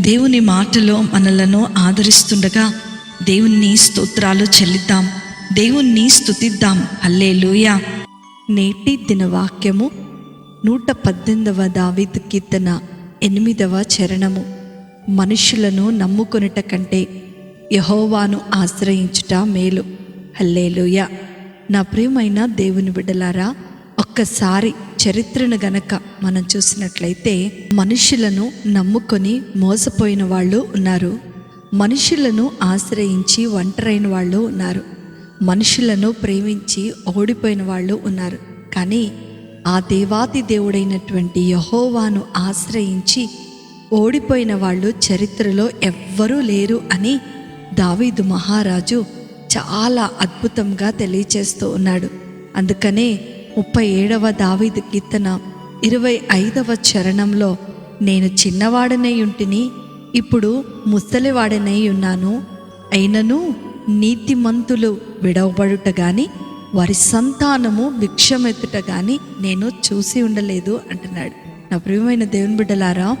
దేవుని మాటలో మనలను ఆదరిస్తుండగా దేవుణ్ణి స్తోత్రాలు చెల్లిద్దాం. దేవుణ్ణి స్తుతిద్దాం. హల్లేలూయా. నేటి దినవాక్యము నూట పద్దెనిమిదవ దావీదు కీర్తన ఎనిమిదవ చరణము. మనుషులను నమ్ముకొనుట కంటే యహోవాను ఆశ్రయించుట మేలు. హల్లేలుయ. నా ప్రియమైన దేవుని బిడ్డలారా ఒక్కసారి చరిత్రను గనక మనం చూసినట్లయితే మనుషులను నమ్ముకొని మోసపోయిన వాళ్ళు ఉన్నారు. మనుషులను ఆశ్రయించి ఒంటరైన వాళ్ళు ఉన్నారు. మనుషులను ప్రేమించి ఓడిపోయిన వాళ్ళు ఉన్నారు. కానీ ఆ దేవాది దేవుడైనటువంటి యహోవాను ఆశ్రయించి ఓడిపోయిన వాళ్ళు చరిత్రలో ఎవ్వరూ లేరు అని దావీదు మహారాజు చాలా అద్భుతంగా తెలియచేస్తూ ఉన్నాడు. అందుకనే ముప్పై ఏడవ దావీదు కీర్తన ఇరవై ఐదవ చరణంలో నేను చిన్నవాడనై ఉంటిని ఇప్పుడు ముసలివాడనై ఉన్నాను. అయినను నీతిమంతులు విడవబడుట గాని వారి సంతానము భిక్షమెత్తుట గాని నేను చూసి ఉండలేదు అంటున్నాడు. నా ప్రియమైన దేవుని బిడ్డలారా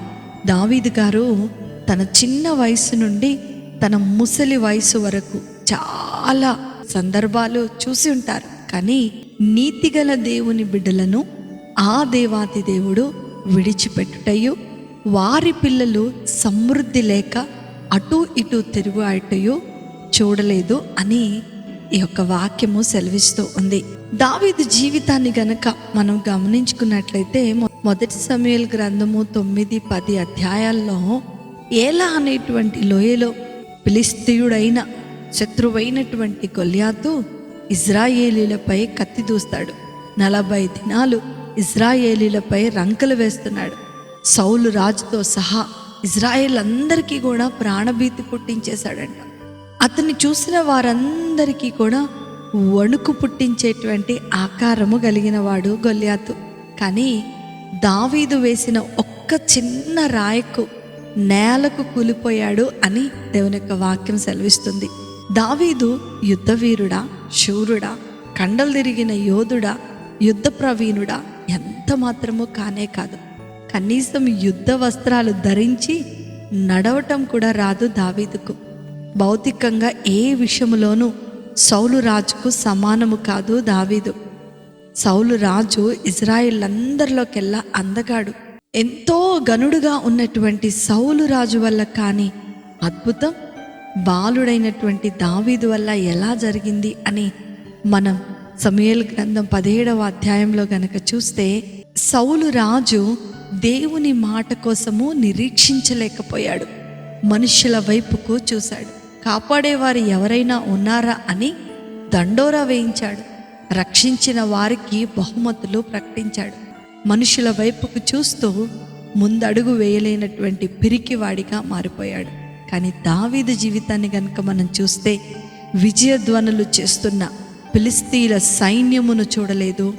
దావీదు గారు తన చిన్న వయసు నుండి తన ముసలి వయసు వరకు చాలా సందర్భాలు చూసి ఉంటారు. కానీ నీతిగల దేవుని బిడ్డలను ఆ దేవాతి దేవుడు విడిచిపెట్టుటయు వారి పిల్లలు సమృద్ధి లేక అటు ఇటు తిరుగు అటయు చూడలేదు అని ఈ యొక్క వాక్యము సెలవిస్తూ ఉంది. దావీదు జీవితాన్ని గనక మనం గమనించుకున్నట్లయితే మొదటి సమయాల గ్రంథము తొమ్మిది పది అధ్యాయాల్లో ఏలా అనేటువంటి లోయలో పిలిస్తీయుడైన శత్రువైనటువంటి గొల్యాతు ఇజ్రాయేలీలపై కత్తి దూస్తాడు. నలభై దినాలు ఇజ్రాయేలీలపై రంకలు వేస్తున్నాడు. సౌలు రాజుతో సహా ఇజ్రాయేల్ అందరికీ కూడా ప్రాణభీతి పుట్టించేశాడంట. అతన్ని చూసిన వారందరికీ కూడా వణుకు పుట్టించేటువంటి ఆకారము కలిగిన వాడు గొల్యాతు కానీ దావీదు వేసిన ఒక్క చిన్న రాయకు నేలకు కూలిపోయాడు అని దేవుని యొక్క వాక్యం సెలవిస్తుంది. దావీదు యుద్ధవీరుడా శూరుడా కండలు తిరిగిన యోధుడా యుద్ధ ప్రవీణుడా ఎంత మాత్రమో కానే కాదు. కనీసం యుద్ధ వస్త్రాలు ధరించి నడవటం కూడా రాదు దావీదుకు. భౌతికంగా ఏ విషయంలోనూ సౌలు రాజుకు సమానము కాదు దావీదు. సౌలు రాజు ఇజ్రాయిల్ అందరిలోకెల్లా అందగాడు. ఎంతో గనుడుగా ఉన్నటువంటి సౌలు రాజు వల్ల కానీ అద్భుతం బాలుడైనటువంటి దావీదు వల్ల ఎలా జరిగింది అని మనం సమయల్ గ్రంథం పదిహేడవ అధ్యాయంలో గనక చూస్తే సౌలు రాజు దేవుని మాట కోసము నిరీక్షించలేకపోయాడు. మనుషుల వైపుకు చూశాడు. కాపాడేవారు ఎవరైనా ఉన్నారా అని దండోరా వేయించాడు. రక్షించిన వారికి బహుమతులు ప్రకటించాడు. మనుషుల వైపుకు చూస్తూ ముందడుగు వేయలేనటువంటి పిరికివాడిగా మారిపోయాడు. కానీ దావీదు జీవితాన్ని కనుక మనం చూస్తే విజయధ్వనులు చేస్తున్న పిలిస్తీల సైన్యమును చూడలేదు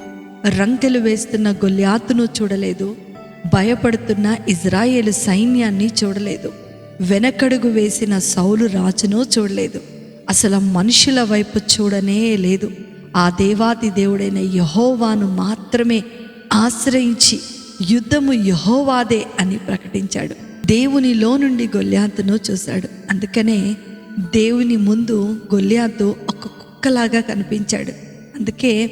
రంకెలు వేస్తున్న గొల్యాతును చూడలేదు భయపడుతున్న ఇజ్రాయేల్ సైన్యాన్ని చూడలేదు వెనకడుగు వేసిన సౌలు రాజును చూడలేదు అసలు మనుషుల వైపు చూడనే లేదు. ఆ దేవాది దేవుడైన యహోవాను మాత్రమే ఆశ్రయించి యుద్ధము యహోవాదే అని ప్రకటించాడు. దేవునిలో నుండి గొల్యాతును చూశాడు. అందుకనే దేవుని ముందు గొల్యాతు ఒక కుక్కలాగా కనిపించాడు. అందుకే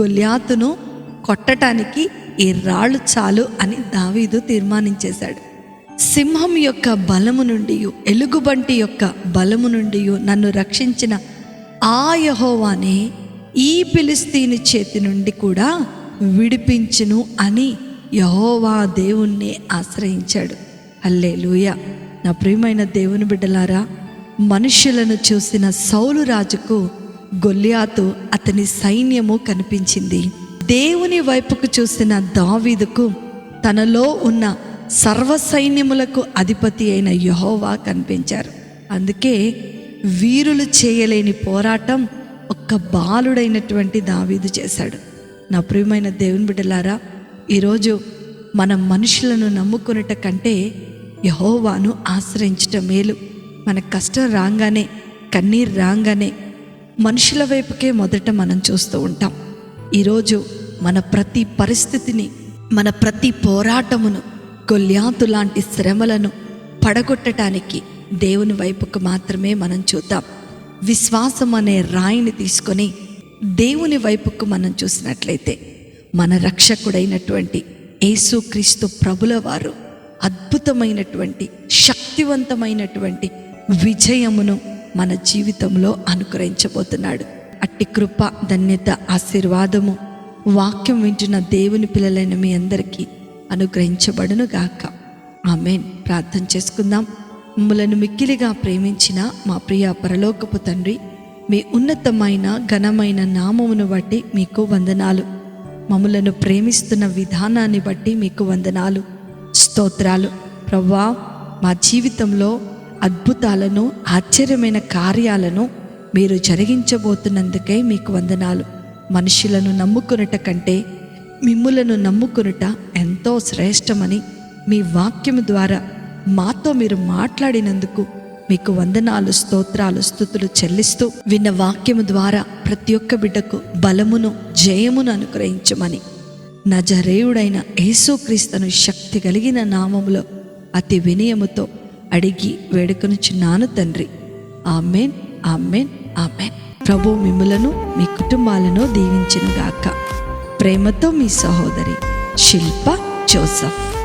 గొల్యాతును కొట్టటానికి ఈ రాళ్ళు చాలు అని దావీదు తీర్మానించేశాడు. సింహం యొక్క బలము నుండి ఎలుగుబంటి యొక్క బలము నుండి నన్ను రక్షించిన ఆ యహోవానే ఈ పిలిస్తీని చేతి నుండి కూడా విడిపించును అని యహోవా దేవుణ్ణి ఆశ్రయించాడు. అల్లేలూయ నా ప్రియమైన దేవుని బిడ్డలారా మనుషులను చూసిన సౌలు రాజుకు గొల్లియాతు అతని సైన్యము కనిపించింది. దేవుని వైపుకు చూసిన దావీదుకు తనలో ఉన్న సర్వసైన్యములకు అధిపతి అయిన యహోవా కనిపించారు. అందుకే వీరులు చేయలేని పోరాటం ఒక్క బాలుడైనటువంటి దావీదు చేశాడు. నా ప్రియమైన దేవుని బిడ్డలారా ఈరోజు మనం మనుషులను నమ్ముకునేట కంటే యహోవాను ఆశ్రయించటం మేలు. మన కష్టం రాగానే కన్నీరు రాగానే మనుషుల వైపుకే మొదట మనం చూస్తూ ఉంటాం. ఈరోజు మన ప్రతి పరిస్థితిని మన ప్రతి పోరాటమును గొల్యాతు లాంటి శ్రమలను పడగొట్టడానికి దేవుని వైపుకు మాత్రమే మనం చూద్దాం. విశ్వాసం అనే రాయిని తీసుకొని దేవుని వైపుకు మనం చూసినట్లయితే మన రక్షకుడైనటువంటి యేసుక్రీస్తు ప్రభుల వారు అద్భుతమైనటువంటి శక్తివంతమైనటువంటి విజయమును మన జీవితంలో అనుగ్రహించబోతున్నాడు. అట్టి కృప ధన్యత ఆశీర్వాదము వాక్యం వింటున్న దేవుని పిల్లలైన మీ అందరికీ అనుగ్రహించబడును గాక. ఆమెన్. ప్రార్థన చేసుకుందాం. మమ్మలను మిక్కిలిగా ప్రేమించిన మా ప్రియ పరలోకపు తండ్రి మీ ఉన్నతమైన ఘనమైన నామమును బట్టి మీకు వందనాలు. మమ్మలను ప్రేమిస్తున్న విధానాన్ని బట్టి మీకు వందనాలు స్తోత్రాలు. ప్రవ్వా మా జీవితంలో అద్భుతాలను ఆశ్చర్యమైన కార్యాలను మీరు జరిగించబోతున్నందుకే మీకు వందనాలు. మనుషులను నమ్ముకునుట కంటే మిమ్ములను నమ్ముకునుట ఎంతో శ్రేష్టమని మీ వాక్యము ద్వారా మాతో మీరు మాట్లాడినందుకు మీకు వందనాలు స్తోత్రాలు స్థుతులు చెల్లిస్తూ విన్న వాక్యము ద్వారా ప్రతి ఒక్క బిడ్డకు బలమును జయమును అనుగ్రహించమని నజరేయుడైన యేసుక్రీస్తును శక్తి కలిగిన నామములో అతి వినయముతో అడిగి వేడుకొనుచున్నాను తండ్రి. Amen amen amen. ప్రభు మిమ్ములను మీ కుటుంబాలను దీవించునుగాక. ప్రేమతో మీ సహోదరి శిల్ప జోసఫ్.